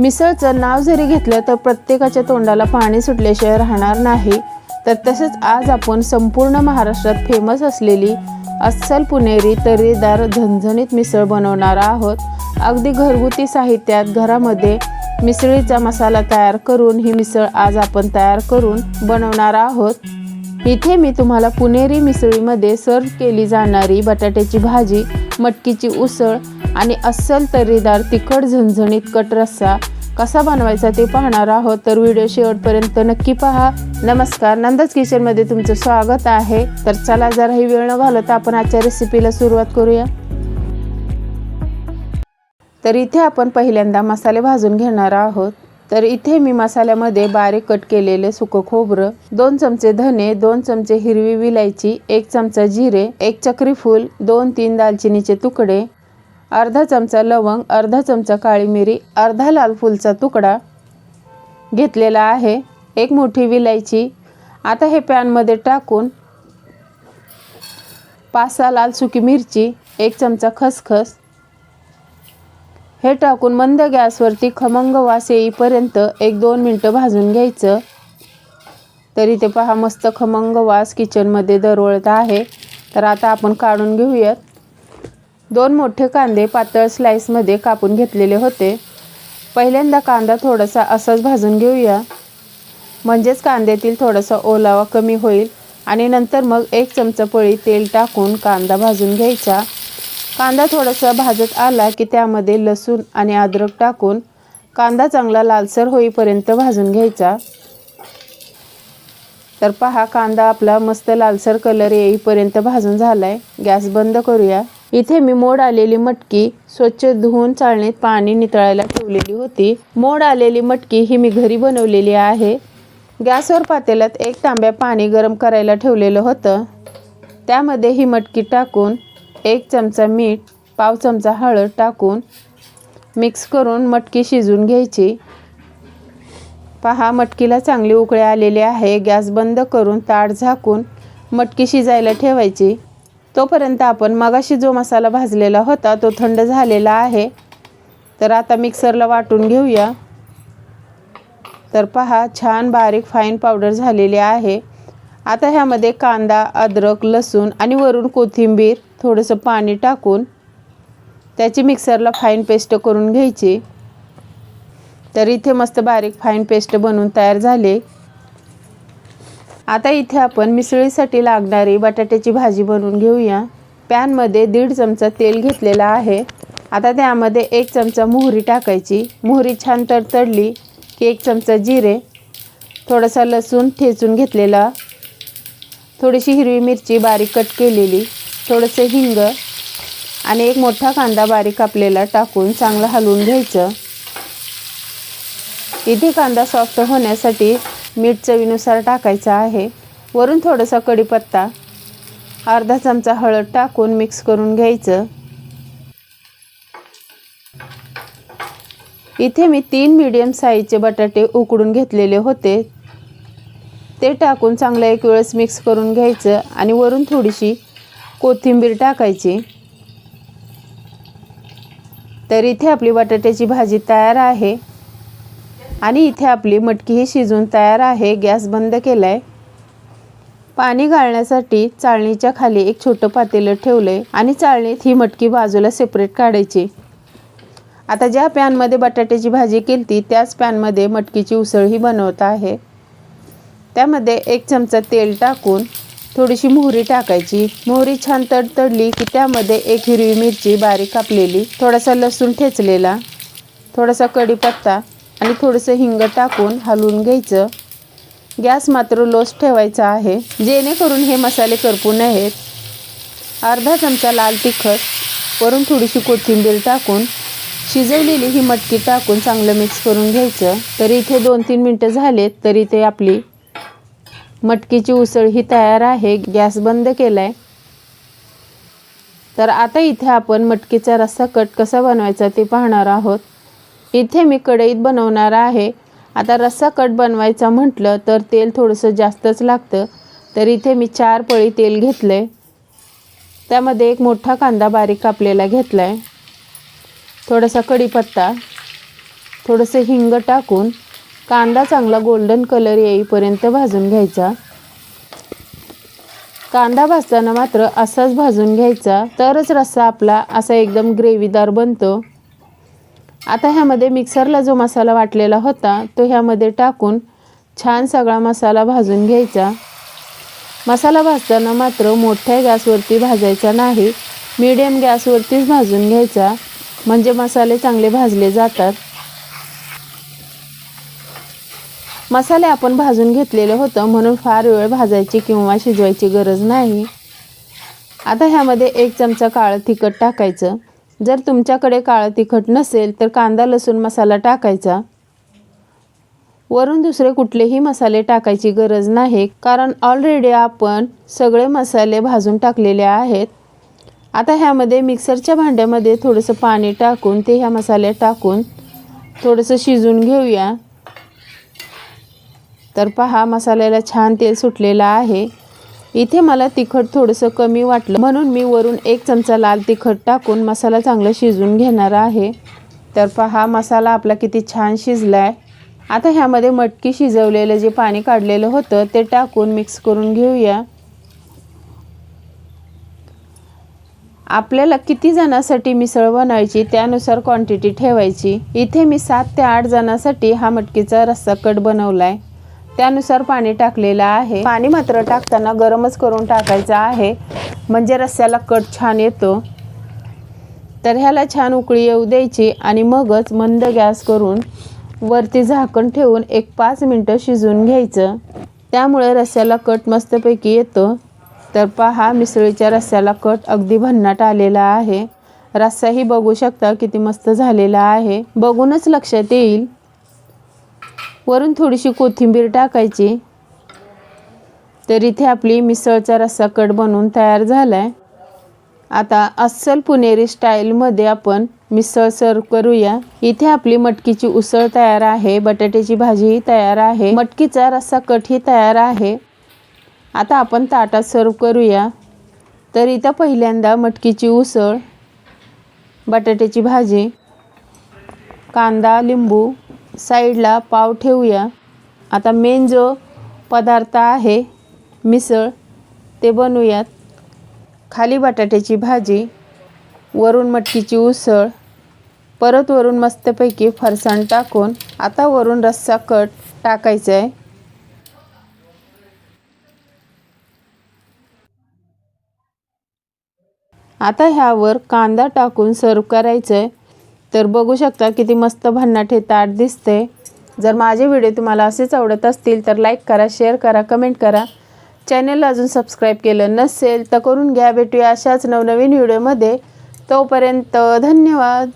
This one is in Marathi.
मिसळचं नाव जरी घेतलं तर प्रत्येकाच्या तोंडाला पाणी सुटल्याशिवाय राहणार नाही. तर तसेच आज आपण संपूर्ण महाराष्ट्रात फेमस असलेली अस्सल पुणेरी तर्रीदार झणझणीत मिसळ बनवणार आहोत. अगदी घरगुती साहित्यात घरामध्ये मिसळीचा मसाला तयार करून ही मिसळ आज आपण तयार करून बनवणार आहोत. इथे मी तुम्हाला पुणेरी मिसळीमध्ये सर्व केली जाणारी बटाट्याची भाजी मटकीची उसळ आणि अस्सल तर्रीदार तिखट झणझणीत कट रस्सा कसा बनवायचा ते पाहणार आहोत. तर व्हिडिओ शेवटपर्यंत नक्की पहा. नमस्कार नंदच किचनमध्ये तुमचं स्वागत आहे. तर चला जराही वेळ न घालवता आपण आजच्या रेसिपीला सुरुवात करूया. तर इथे आपण पहिल्यांदा मसाले भाजून घेणार आहोत. तर इथे मी मसाल्यामध्ये बारीक कट केलेले सुकं खोबरं दोन चमचे धने दोन चमचे हिरवी विलायची एक चमचा जिरे एक चक्रीफूल दोन तीन दालचिनीचे तुकडे अर्धा चमचा लवंग अर्धा चमचा काळी मिरी अर्धा लाल फुलचा तुकडा घेतलेला आहे. एक मोठी विलायची. आता हे पॅनमध्ये टाकून पाच सहा लाल सुकी मिरची एक चमचा खसखस हे टाकून मंद गॅसवरती खमंग वास येईपर्यंत एक दोन मिनटं भाजून घ्यायचं. तरी ते पहा मस्त खमंग वास किचनमध्ये दरवळत आहे. तर आता आपण काढून घेऊयात. दोन मोठे कांदे पातळ स्लाईसमध्ये कापून घेतलेले होते. पहिल्यांदा कांदा थोडासा असाच भाजून घेऊया. म्हणजेच कांद्यातील थोडासा ओलावा कमी होईल आणि नंतर मग एक चमचा पळी तेल टाकून कांदा भाजून घ्यायचा. कांदा थोडासा भाजत आला की त्यामध्ये लसूण आणि अद्रक टाकून कांदा चांगला लालसर होईपर्यंत भाजून घ्यायचा. तर पहा कांदा आपला मस्त लालसर कलर येईपर्यंत भाजून झालाय. गॅस बंद करूया. इथे मी मोड आलेली मटकी स्वच्छ धुवून चाळणीत पाणी नितळायला ठेवलेली होती. मोड आलेली मटकी ही मी घरी बनवलेली आहे. गॅसवर पातेल्यात एक तांब्या पाणी गरम करायला ठेवलेलं होतं. त्यामध्ये ही मटकी टाकून एक चमचा मीठ पाव चमचा हळद टाकून मिक्स करून मटकी शिजवून घ्यायची. पहा मटकीला चांगली उकळे आलेली आहे. गॅस बंद करून ताट झाकून मटकी शिजायला ठेवायची. तोपर्यंत आपण मगाशी जो मसाला भाजलेला होता तो थंड झालेला आहे. तर आता मिक्सरला वाटून घेऊया. तर पहा छान बारीक फाईन पावडर झालेली आहे. आता ह्यामध्ये कांदा अद्रक लसूण आणि वरून कोथिंबीर थोडंसं पाणी टाकून त्याची मिक्सरला फाईन पेस्ट करून घ्यायची. तर इथे मस्त बारीक फाईन पेस्ट बनवून तयार झाले. आता इथे आपण मिसळीसाठी लागणारी बटाट्याची भाजी बनवून घेऊया. पॅनमध्ये दीड चमचा तेल घेतलेला आहे. आता त्यामध्ये एक चमचा मोहरी टाकायची. मोहरी छान तडतडली की एक चमचा जिरे थोडासा लसूण ठेचून घेतलेला थोडीशी हिरवी मिरची बारीक कट केलेली थोडंसं हिंग आणि एक मोठा कांदा बारीक कापलेला टाकून चांगलं हलवून घ्यायचं. इथे कांदा सॉफ्ट होण्यासाठी मीठ चवीनुसार टाकायचं आहे. वरून थोडासा कढीपत्ता अर्धा चमचा हळद टाकून मिक्स करून घ्यायचं. इथे मी तीन मीडियम साईजचे बटाटे उकडून घेतलेले होते. ते टाकून चांगलं एक वेळेस मिक्स करून घ्यायचं आणि वरून थोडीशी कोथिंबीर टाकायची. तर इथे आपली बटाट्याची भाजी तयार आहे. आणि इथे आपली मटकी ही शिजून तयार आहे. गॅस बंद केला आहे पाणी गाळण्यासाठी चाळणीच्या खाली एक छोटं पातेलं ठेवलं आहे आणि चाळणीत ही मटकी बाजूला सेपरेट काढायची. आता ज्या पॅनमध्ये बटाट्याची भाजी केली ती त्याच पॅनमध्ये मटकीची उसळ ही बनवत आहे. त्यामध्ये एक चमचा तेल टाकून थोडीशी मोहरी टाकायची. मोहरी छान तडतडली की त्यामध्ये एक हिरवी मिरची बारीक कापलेली थोडासा लसूण ठेचलेला थोडासा कढीपत्ता आणि थोडंसं हिंग टाकून हलवून घ्यायचं. गॅस मात्र लोस ठेवायचा आहे. जेणेकरून हे मसाले करपू नयेत. अर्धा चमचा लाल तिखट वरून थोडीशी कोथिंबीर टाकून शिजवलेली ही मटकी टाकून चांगलं मिक्स करून घ्यायचं. तरी इथे दोन तीन मिनटं झालेत तरी ते आपली मटकीची उसळ ही तयार आहे गॅस बंद केला आहे तर आता इथे आपण मटकीचा रस्सा कट कसा बनवायचा ते पाहणार आहोत. इथे मी कढईत बनवणार आहे. आता रस्सा कट बनवायचा म्हटलं तर तेल थोडंसं जास्तच लागतं. तर इथे मी चार पळी तेल घेतलं आहे त्यामध्ये एक मोठा कांदा बारीक कापलेला घेतला आहे थोडासा कढीपत्ता थोडंसं हिंग टाकून कांदा चांगला गोल्डन कलर येईपर्यंत भाजून घ्यायचा. कांदा भाजताना मात्र असाच भाजून घ्यायचा तरच रस्सा आपला असा एकदम ग्रेव्हीदार बनतो. आता ह्यामध्ये मिक्सरला जो मसाला वाटलेला होता तो ह्यामध्ये टाकून छान सगळा मसाला भाजून घ्यायचा. मसाला भाजताना मात्र मोठ्या गॅसवरती भाजायचा नाही मीडियम गॅसवरतीच भाजून घ्यायचा. म्हणजे मसाले चांगले भाजले जातात. मसाले आपण भाजून घेतलेलं होतं म्हणून फार वेळ भाजायची किंवा शिजवायची गरज नाही. आता ह्यामध्ये एक चमचा काळं तिखट टाकायचं. जर तुमच्याकडे काळं तिखट नसेल तर कांदा लसूण मसाला टाकायचा. वरून दुसरे कुठलेही मसाले टाकायची गरज नाही कारण ऑलरेडी आपण सगळे मसाले भाजून टाकलेले आहेत. आता ह्यामध्ये मिक्सरच्या भांड्यामध्ये थोडंसं पाणी टाकून ते ह्या मसाल्यात टाकून थोडंसं शिजून घेऊया. तर पहा मसाल्याला छान तेल सुटलेलं आहे. इथे मला तिखट थोडंसं कमी वाटलं. म्हणून मी वरून एक चमचा लाल तिखट टाकून मसाला चांगला शिजवून घेणार आहे. तर पहा मसाला आपला किती छान शिजला आहे आता ह्यामध्ये मटकी शिजवलेलं जे पाणी काढलेलं होतं ते टाकून मिक्स करून घेऊया. आपल्याला किती जणांसाठी मिसळ बनवायची त्यानुसार क्वांटिटी ठेवायची. इथे मी सात ते आठ जणांसाठी हा मटकीचा रस्सा कट बनवला आहे त्यानुसार पाणी टाकलेलं आहे. पाणी मात्र टाकताना गरमच करून टाकायचं आहे. म्हणजे रस्स्याला कट छान येतो. तर ह्याला छान उकळी येऊ द्यायची आणि मगच मंद गॅस करून वरती झाकण ठेवून एक पाच मिनटं शिजवून घ्यायचं. त्यामुळे रस्स्याला कट मस्तपैकी येतो. तर पहा मिसळीच्या रस्स्याला कट अगदी भन्नाट आलेला आहे. रस्साही बघू शकता किती मस्त झालेला आहे. बघूनच लक्षात येईल. वरून थोडीशी कोथिंबीर टाकायची. तर इथे आपली मिसळचा रस्सा कट बनवून तयार झाला आहे आता अस्सल पुणेरी स्टाईलमध्ये आपण मिसळ सर्व करूया. इथे आपली मटकीची उसळ तयार आहे बटाट्याची भाजीही तयार आहे मटकीचा रस्सा कटही तयार आहे. आता आपण ताटात सर्व करूया. तर इथं पहिल्यांदा मटकीची उसळ बटाट्याची भाजी कांदा लिंबू साईडला पाव ठेवूया. आता मेन जो पदार्थ आहे मिसळ ते बनवूयात. खाली बटाट्याची भाजी वरून मटकीची उसळ परत वरून मस्तपैकी फरसाण टाकून आता वरून रस्सा कट टाकायचा आहे. आता ह्यावर कांदा टाकून सर्व करायचं आहे तर बघू शकता किती मस्त भन्नाट हे ताट दिसते. जर माझे व्हिडिओ तुम्हाला असेच आवडत असतील तर लाईक करा शेअर करा कमेंट करा. चॅनलला अजून सबस्क्राईब केलं नसेल तर करून घ्या. भेटूया अशाच नवनवीन व्हिडिओमध्ये. तोपर्यंत धन्यवाद.